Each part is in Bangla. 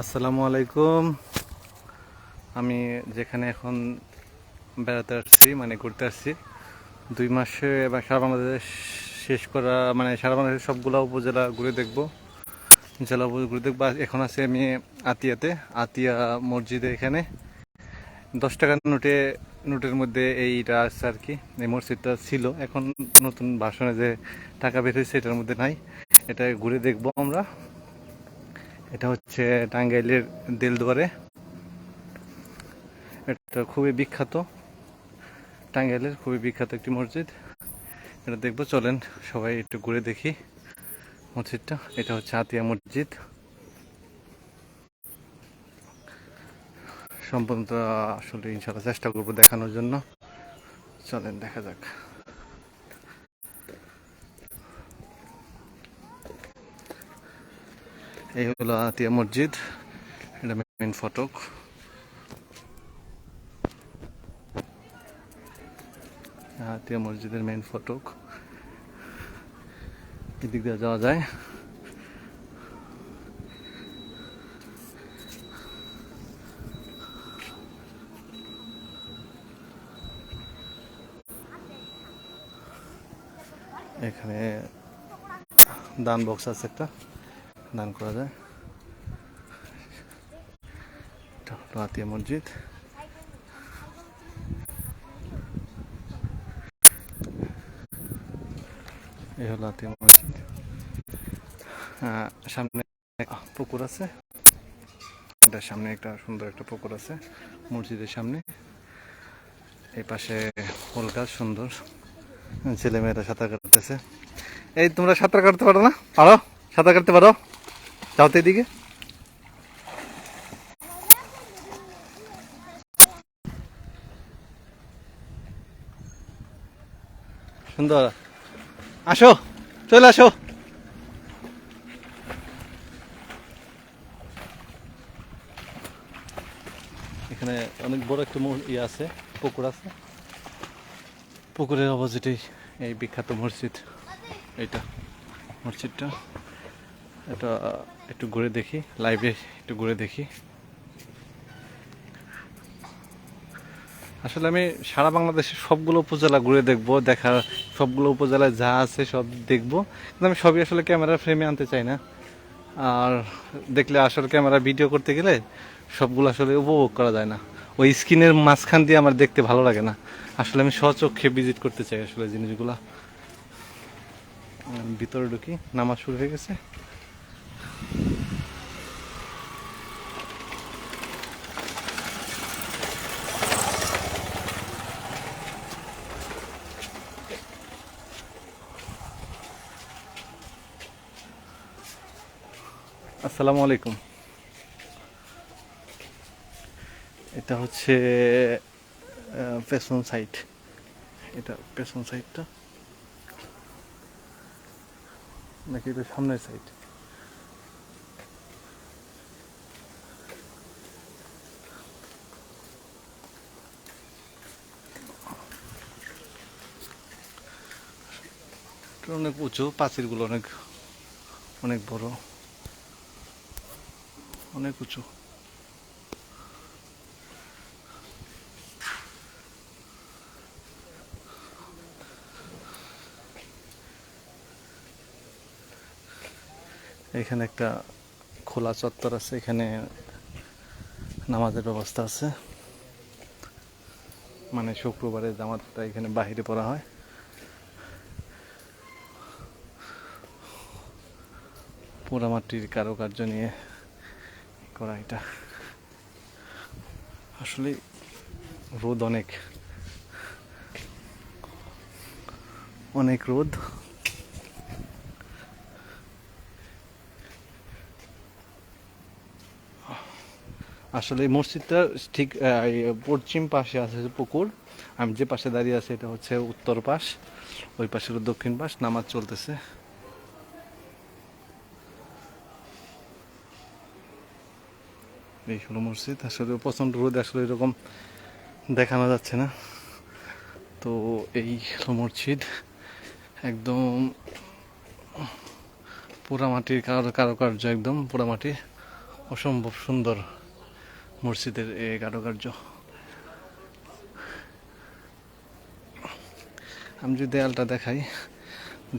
আসসালামু আলাইকুম। আমি যেখানে এখন বেড়াতে আসছি মানে ঘুরতে আসছি, দুই মাসে এবার সারা বাংলাদেশ শেষ করা মানে সারা বাংলাদেশের সবগুলো উপজেলা ঘুরে দেখব, জেলা ঘুরে দেখব। এখন আছে আমি আতিয়াতে, আতিয়া মসজিদে এখানে। দশ টাকার নোটে, নোটের মধ্যে এইটা আছে আর কি, এই মসজিদটা ছিল। এখন নতুন ভাষণে যে টাকা বের হয়েছে, এটার মধ্যে নাই। এটা ঘুরে দেখব আমরা। এটা হচ্ছে টাঙ্গাইলের দিলদুয়ারে। এটা খুবই বিখ্যাত। টাঙ্গাইলের খুবই বিখ্যাত একটি মসজিদ। এটা দেখব, চলেন সবাই একটু ঘুরে দেখি মসজিদটা। এটা হচ্ছে আতিয়া মসজিদ। সম্পূর্ণ আসলে ইনশাল্লাহ চেষ্টা করব দেখানোর জন্য। চলেন, দেখা যাক। এই হলো আতিয়া মসজিদ। এটা মেন ফটক। আতিয়া মসজিদের মেন ফটক। এদিক দিয়ে যাওয়া যায়। এখানে দান বক্স আছে একটা। দান করা যায়। আতিয়া মসজিদ। এই হলো আতিয়া মসজিদ। সামনে পুকুর আছে। এটার সামনে একটা সুন্দর একটা পুকুর আছে, মসজিদের সামনে। এই পাশে ফুল গাছ, সুন্দর। ছেলে মেয়েরা সাঁতার কাটতেছে। এই, তোমরা সাঁতার কাটতে পারো না? পারো? সাঁতার কাটতে পারো? যাও তো এদিকে? সুন্দর। আসো, চলে আসো। এখানে অনেক বড় একটা ইয়ে আছে, পুকুর আছে। পুকুরের অপোজিটেই এই বিখ্যাত মসজিদ। এইটা, মসজিদটা। এটা একটু ঘুরে দেখি লাইভে একটু ঘুরে দেখি। আসলে আমি সারা বাংলাদেশের সবগুলো উপজেলা ঘুরে দেখব, দেখার সবগুলো উপজেলায় যা আছে সব দেখব। কিন্তু আমি সবই আসলে ক্যামেরা ফ্রেমে আনতে চাই না। আর দেখলে আসলে ক্যামেরা ভিডিও করতে গেলে সবগুলো আসলে উপভোগ করা যায় না। ওই স্ক্রিনের মাঝখান দিয়ে আমার দেখতে ভালো লাগে না। আসলে আমি স্বচক্ষে ভিজিট করতে চাই আসলে জিনিসগুলা। ভিতরে ঢুকি, নামাজ শুরু হয়ে গেছে। আসসালামু আলাইকুম। এটা হচ্ছে পেছন সাইড এটা পেছন সাইডটা নাকি এটা সামনের সাইড এটা অনেক উঁচু, পাঁচিলগুলো অনেক অনেক বড়। অনেক উঁচু। এখানে একটা খোলা চত্বর আছে, এখানে নামাজের ব্যবস্থা আছে। মানে শুক্রবারে জামাতটা এখানে বাহিরে পড়া হয়। পোড়ামাটির কারুকার্য নিয়ে করা এটা। আসলে রোদ অনেক। অনেক রোদ। আসলে মসজিদটা ঠিক পশ্চিম পাশে আছে পুকুর। আমি যে পাশে দাঁড়িয়ে আছি এটা হচ্ছে উত্তর পাশ। ওই পাশে হলো দক্ষিণ পাশ, নামাজ চলতেছে। এই হলো মসজিদ। আসলে প্রচণ্ড রোদ আসলে এরকম দেখানো যাচ্ছে না। তো এই হলো মসজিদ একদম পোড়ামাটির কারও, কারুকার্য একদম পোড়ামাটির অসম্ভব সুন্দর মসজিদের এই কারুকার্য। আমি যদি দেয়ালটা দেখাই,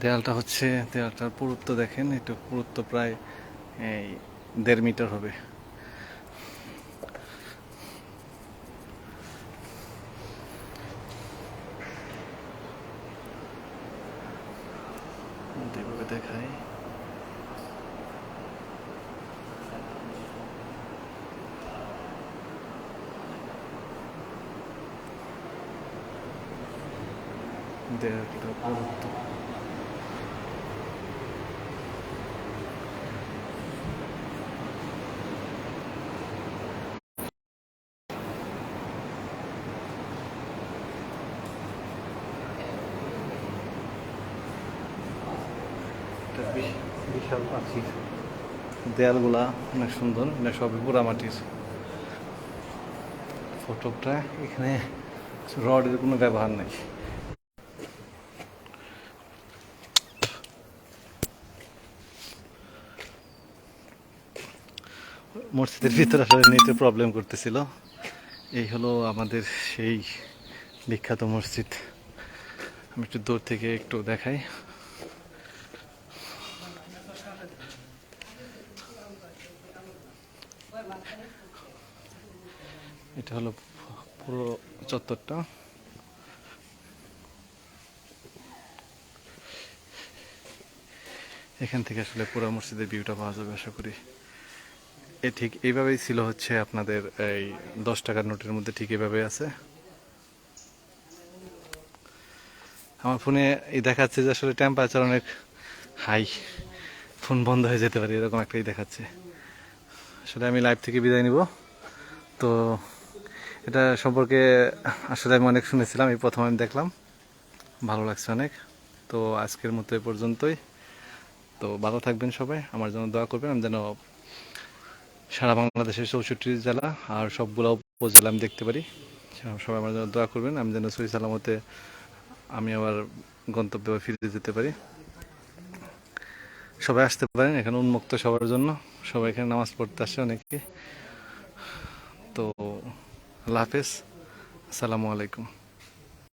দেয়ালটা হচ্ছে, দেয়ালটার পুরুত্ব দেখেন, একটু পুরুত্ব প্রায় এই দেড় মিটার হবে। এভাবে দেখাই দেয়ালটা পুরুত্ব একটা বি- বিশাল দেয়ালগুলা অনেক সুন্দর এটা সবই পোড়া মাটির। ফটকটা এখানে রডের কোনো ব্যবহার নেই। মসজিদের ভিতরে আসলে নেটে প্রবলেম করতেছিল। এই হলো আমাদের সেই বিখ্যাত মসজিদ। আমি একটু দূর থেকে একটু দেখাই। এটা হলো পুরো চত্বরটা। এখান থেকে আসলে পুরো মসজিদের ভিউটা পাওয়া যাবে আশা করি। এ ঠিক এইভাবেই ছিল হচ্ছে আপনাদের এই দশ টাকার নোটের মধ্যে ঠিক এইভাবে আছে। আমার ফোনে এই দেখাচ্ছে যে আসলে টেম্পারেচার অনেক হাই ফোন বন্ধ হয়ে যেতে পারে, এরকম একটাই দেখাচ্ছে। আসলে আমি লাইভ থেকে বিদায় নিব। তো এটা সম্পর্কে আসলে আমি অনেক শুনেছিলাম, এই প্রথম আমি দেখলাম। ভালো লাগছে অনেক। তো আজকের মতো এ পর্যন্তই। তো ভালো থাকবেন সবাই। আমার জন্য দোয়া করবেন। আমি যেন সারা বাংলাদেশের চৌষট্টি জেলা আর সবগুলো উপজেলা আমি দেখতে পারি। সবাই আমার জন্য দোয়া করবেন। আমি যেন সহি সালামতে আমি আবার গন্তব্যে ফিরে যেতে পারি। সবাই আসতে পারেন এখানে উন্মুক্ত সবার জন্য। সবাই এখানে নামাজ পড়তে আসে অনেকে। তো আল্লাহ হাফেজ। আসসালামু আলাইকুম।